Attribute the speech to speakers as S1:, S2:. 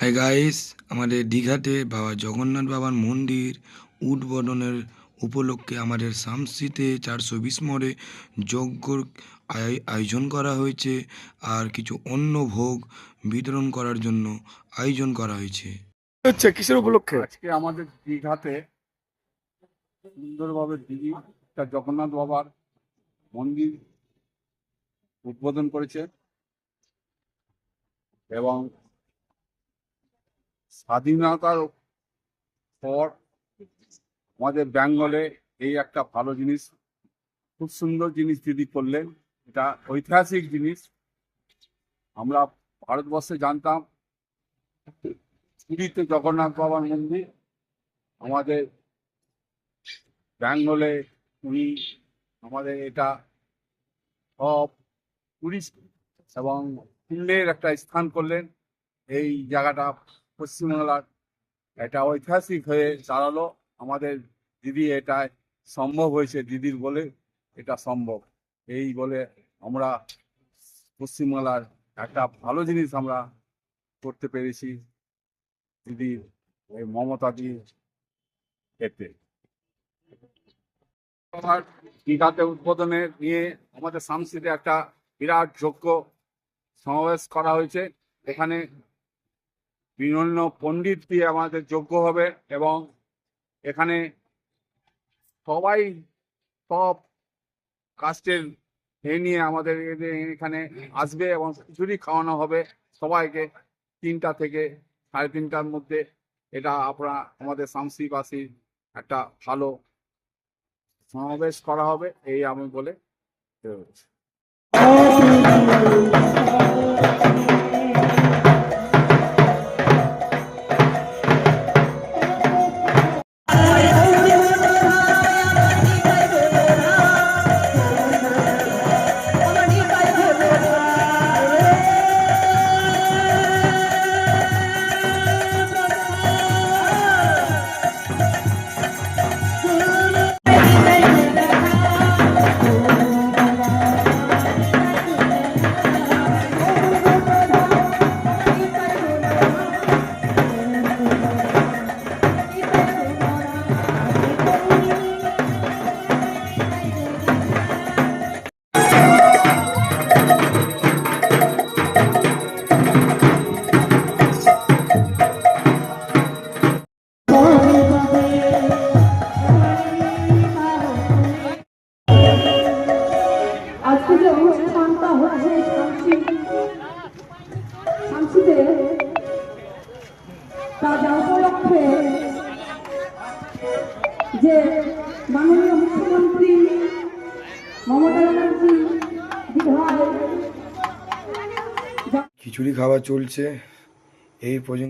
S1: Hi guys আমাদের দীঘাতে বাবা জগন্নাথ বাবার মন্দির উদ্বোধনের উপলক্ষে আমাদের সামসিতে চারশো বিশ মোড়ে যজ্ঞর আয়- আয়োজন করা হয়েছে আর কিছু অন্য ভোগ বিতরণ করার জন্য আয়োজন করা হয়েছে।
S2: হচ্ছে কিসের উপলক্ষে?
S3: আজকে আমাদের দীঘাতে সুন্দরভাবে দিঘি একটা জগন্নাথ বাবার মন্দির উদ্বোধন করেছে এবং স্বাধীনতার পর আমাদের বেঙ্গলে এই একটা ভালো জিনিস, খুব সুন্দর জিনিস দিদি করলেন। এটা ঐতিহাসিক জিনিস। আমরা ভারতবর্ষে জানতাম পুরীতে জগন্নাথ বাবার মন্দির। আমাদের ব্যাঙ্গলে উনি আমাদের এটা সব টুরিস্ট এবং পুণ্যের একটা স্থান করলেন। এই জায়গাটা পশ্চিমবাংলার এটা ঐতিহাসিক হয়ে দাঁড়াল। আমাদের দিদি এটা সম্ভব হয়েছে, দিদির বলে এটা সম্ভব। এই বলে আমরা পশ্চিমবাংলার একটা ভালো জিনিস আমরা করতে পেরেছি দিদি এই মমতা দিয়ে এতে। আমার দীঘাতে উদ্বোধনে নিয়ে আমাদের সামসিতে একটা বিরাট যোগ্য সমাবেশ করা হয়েছে। এখানে বিভিন্ন পণ্ডিত দিয়ে আমাদের যোগ্য হবে এবং এখানে সবাই সব কাস্টের এ নিয়ে আমাদের এখানে আসবে এবং খিচুড়ি খাওয়ানো হবে। সবাইকে তিনটা থেকে সাড়ে তিনটার মধ্যে এটা আপনারা আমাদের শামসিবাসীর একটা ভালো সমাবেশ করা হবে, এই আমি বলে
S4: যে মাননীয় মুখ্যমন্ত্রী মমতা ব্যানার্জি
S1: খিচুড়ি খাওয়া চলছে এই পর্যন্ত